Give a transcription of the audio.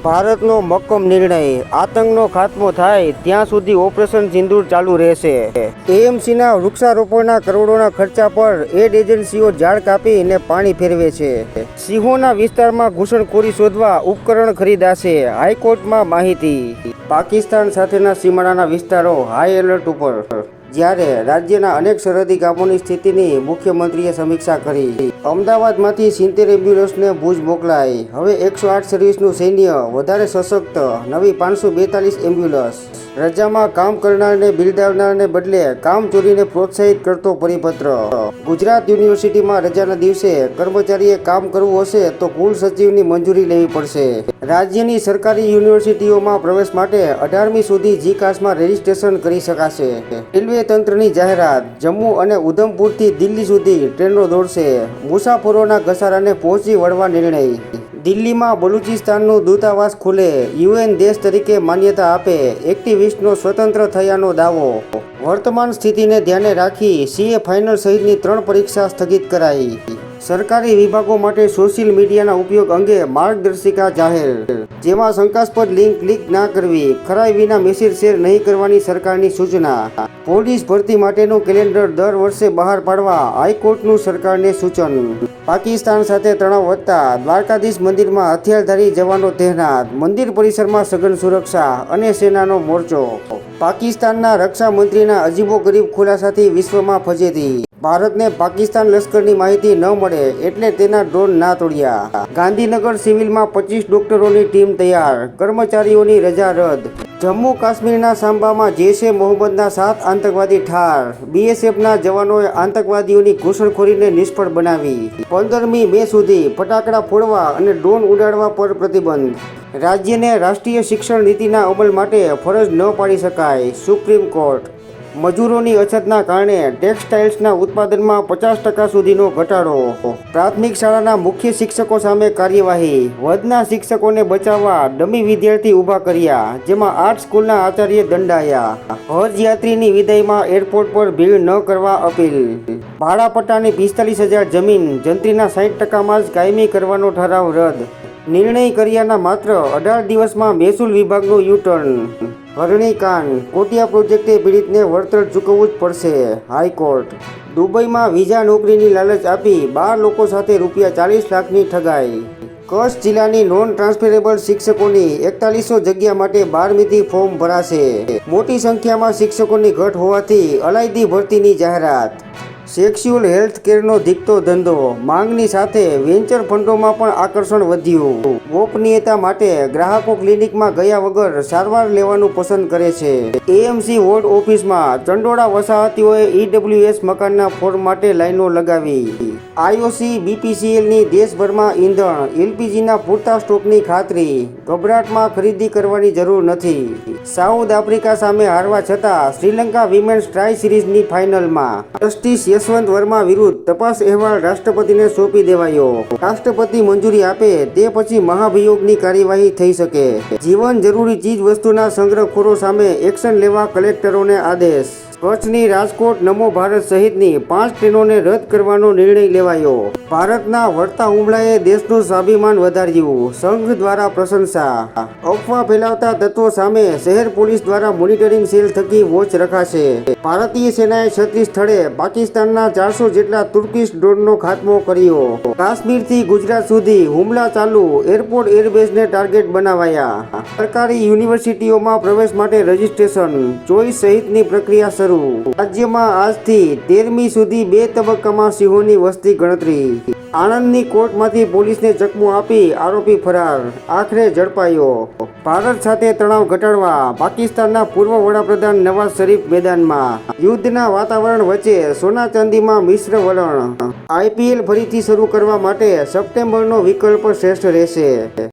ભારતનો મક્કમ નિર્ણય, આતંકનો ખાત્મો થાય, ત્યાં સુધી ઓપરેશન સિંદૂર ચાલુ રહેશે. એએમસીના વૃક્ષારોપણના કરોડોના ખર્ચા પર એડ એજન્સીઓ ઝાડ કાપીને પાણી ફેરવે છે. સિંહોના વિસ્તારમાં ઘૂસણખોરી શોધવા ઉપકરણ ખરીદાશે હાઈકોર્ટમાં માહિતી. પાકિસ્તાન સાથેના સીમાડાના વિસ્તારો, હાઈ એલર્ટ ઉપર. જ્યારે રાજ્યના અનેક સરહદી ગામોની સ્થિતિની મુખ્યમંત્રીએ સમીક્ષા કરી. અમદાવાદમાંથી સિત્તેર એમ્બ્યુલન્સને ભુજ મોકલાઈ. હવે એકસો આઠ સર્વિસનું સૈન્ય, વધારે સશક્ત, નવી પાંચસો બેતાલીસ એમ્બ્યુલન્સ. રજામાં કામ કરનારને બિરદાવનારને બદલે કામ ચોરીને પ્રોત્સાહિત કરતો પરિપત્ર. ગુજરાત યુનિવર્સિટીમાં રજાના દિવસે કર્મચારીએ કામ કરવું હશે તો કુલ સચિવની મંજૂરી લેવી પડશે. રાજ્યની સરકારી યુનિવર્સિટીઓમાં પ્રવેશ માટે અઢારમી સુધી જીકાસમાં રજીસ્ટ્રેશન કરી શકાશે. રેલવે તંત્રની જાહેરાત, જમ્મુ અને ઉધમપુરથી દિલ્હી સુધી ટ્રેનો દોડશે. મુસાફરોના ઘસારાને પહોંચી વળવા નિર્ણય. દિલ્હીમાં બલુચિસ્તાનનું દૂતાવાસ ખુલે. યુએન દેશ તરીકે માન્યતા આપે. એક્ટિવિસ્ટનો સ્વતંત્ર થયાનો દાવો. વર્તમાન સ્થિતિને ધ્યાને રાખી સીએ ફાઇનલ સહિતની ત્રણ પરીક્ષા સ્થગિત કરાઈ. સરકારી વિભાગો માટે સોશિયલ મીડિયાના ઉપયોગ અંગે માર્ગદર્શિકા જાહેર. જેમાં શંકાસ્પદ લિંક ક્લિક ના કરવી, ખરાઈ વિના મેસેજ શેર નહીં કરવાની સરકારની સૂચના. પોલીસ ભરતી માટેનું કેલેન્ડર દર વર્ષે બહાર પાડવા હાઈકોર્ટનું સરકારને સૂચન. પાકિસ્તાન સાથે તણાવ વધતા દ્વારકાધીશ મંદિરમાં હથિયારધારી જવાનો તહેનાત. મંદિર પરિસરમાં સઘન સુરક્ષા અને સેનાનો મોરચો. પાકિસ્તાનના રક્ષા મંત્રીના અજીબો ગરીબ ખુલાસાથી વિશ્વમાં ફજેતી. ભારતને પાકિસ્તાન લશ્કરની માહિતી ન મળે એટલે તેના ડ્રોન ના તોડ્યા. ગાંધીનગર સિવિલમાં પચીસ ડોક્ટરોની ટીમ તૈયાર, કર્મચારીઓની રજા રદ. જમ્મુ કાશ્મીરના સાંબામાં જૈશે મોહમ્મદના સાત આતંકવાદી ઠાર. બીએસએફના જવાનોએ આતંકવાદીઓની ઘૂસણખોરીને નિષ્ફળ બનાવી. પંદરમી મે સુધી ફટાકડા ફોડવા અને ડ્રોન ઉડાડવા પર પ્રતિબંધ. રાજ્યને રાષ્ટ્રીય શિક્ષણ નીતિના અમલ માટે ફરજ ન પાડી શકાય, સુપ્રીમ કોર્ટ. મજૂરોની અછતના કારણે ટેક્સટાઇલ્સના ઉત્પાદનમાં પચાસ ટકા સુધીનો ઘટાડો. પ્રાથમિક શાળાના મુખ્ય શિક્ષકો સામે કાર્યવાહી. વધના શિક્ષકોને બચાવવા ડમી વિદ્યાર્થી ઊભા કર્યા, જેમાં આર્ટ સ્કૂલના આચાર્ય દંડાયા. હજ યાત્રીની વિદાયમાં એરપોર્ટ પર ભીડ ન કરવા અપીલ. ભાડાપટ્ટાની પિસ્તાલીસ હજાર જમીન જંત્રીના સાઠ ટકામાં જ કાયમી કરવાનો ઠરાવ રદ. નિર્ણય કર્યાના માત્ર અઢાર દિવસમાં મહેસૂલ વિભાગનું યુટર્ન હરણીકાંડ કોટિયા પ્રોજેક્ટે પીડિતને વળતર ચૂકવવું જ પડશે. હાઈકોર્ટ. દુબઈમાં વિઝા નોકરીની લાલચ આપી બાર લોકો સાથે રૂપિયા ચાલીસ લાખની ઠગાઈ. કચ્છ જિલ્લાની નોન ટ્રાન્સફરેબલ શિક્ષકોની એકતાલીસો જગ્યા માટે બારમીથી ફોર્મ ભરાશે. મોટી સંખ્યામાં શિક્ષકોની ઘટ હોવાથી અલાયદી ભરતીની જાહેરાત. સેક્સ્યુઅલ હેલ્થ કેરનો ધીકતો ધંધો. માંગની સાથે વેન્ચર ફંડોમાં પણ આકર્ષણ વધ્યું. ગોપનીયતા માટે ગ્રાહકો ક્લિનિકમાં ગયા વગર સારવાર લેવાનું પસંદ કરે છે. એએમસી વોર્ડ ઓફિસમાં ચંડોળા વસાહતીઓએ ઈડબ્લ્યુએસ મકાનના ફોર્મ માટે લાઈનો લગાવી. આઈઓસી, બીપીસીએલની દેશભરમાં ઈંધણ, એલપીજીના પૂરતા સ્ટોકની ખાતરી, ગભરાટમાં ખરીદી કરવાની જરૂર નથી. સાઉથ આફ્રિકા સામે હારવા છતાં શ્રીલંકા વિમેન્સ ટ્રાય સિરીઝની ફાઇનલમાં જસ્ટિસ યશવંત વર્મા વિરુદ્ધ તપાસ અહેવાલ રાષ્ટ્રપતિને સોંપી દેવાયો. રાષ્ટ્રપતિ મંજૂરી આપે તે પછી મહાભિયોગની કાર્યવાહી થઈ શકે. જીવન જરૂરી ચીજ વસ્તુના સંગ્રહખોરો સામે એક્શન લેવા કલેક્ટરોને આદેશ. કચ્છની રાજકોટ નમો ભારત સહિતની પાંચ ટ્રેનોને રદ કરવાનો નિર્ણય લેવાયો. ભારતના વળતા હુમલાએ દેશનું સ્વાભિમાન વધાર્યું. સંઘ દ્વારા પ્રશંસા. અફવા ફેલાવતા તત્વો સામે શહેર પોલીસ દ્વારા મોનિટરિંગ સેલ થકી વોચ રખાશે. ભારતીય સેનાએ છત્રીસ સ્થળે પાકિસ્તાનના ચારસો જેટલા તુર્કીશ ડ્રોનનો ખાત્મો કર્યો. કાશ્મીરથી ગુજરાત સુધી હુમલા ચાલુ, એરપોર્ટ એરબેઝને ટાર્ગેટ બનાવાયા. સરકારી યુનિવર્સિટીઓમાં પ્રવેશ માટે રજીસ્ટ્રેશન, ચોઈસ સહિતની પ્રક્રિયા શરૂ. રાજ્યમાં આજથી તેરમી સુધી બે તબક્કામાં સિંહોની વસ્તી ગણતરી. આણંદની કોર્ટમાંથી પોલીસને ચકમું આપી આરોપી ફરાર. આખરે ઝડપાયો. ભારત સાથે તણાવ ઘટાડવા પાકિસ્તાનના પૂર્વ વડાપ્રધાન નવાઝ શરીફ મેદાનમાં. યુદ્ધના વાતાવરણ વચ્ચે સોના ચાંદીમાં મિશ્ર વલણ. આઈપીએલ ફરીથી શરૂ કરવા માટે સપ્ટેમ્બરનો વિકલ્પ શ્રેષ્ઠ રહેશે.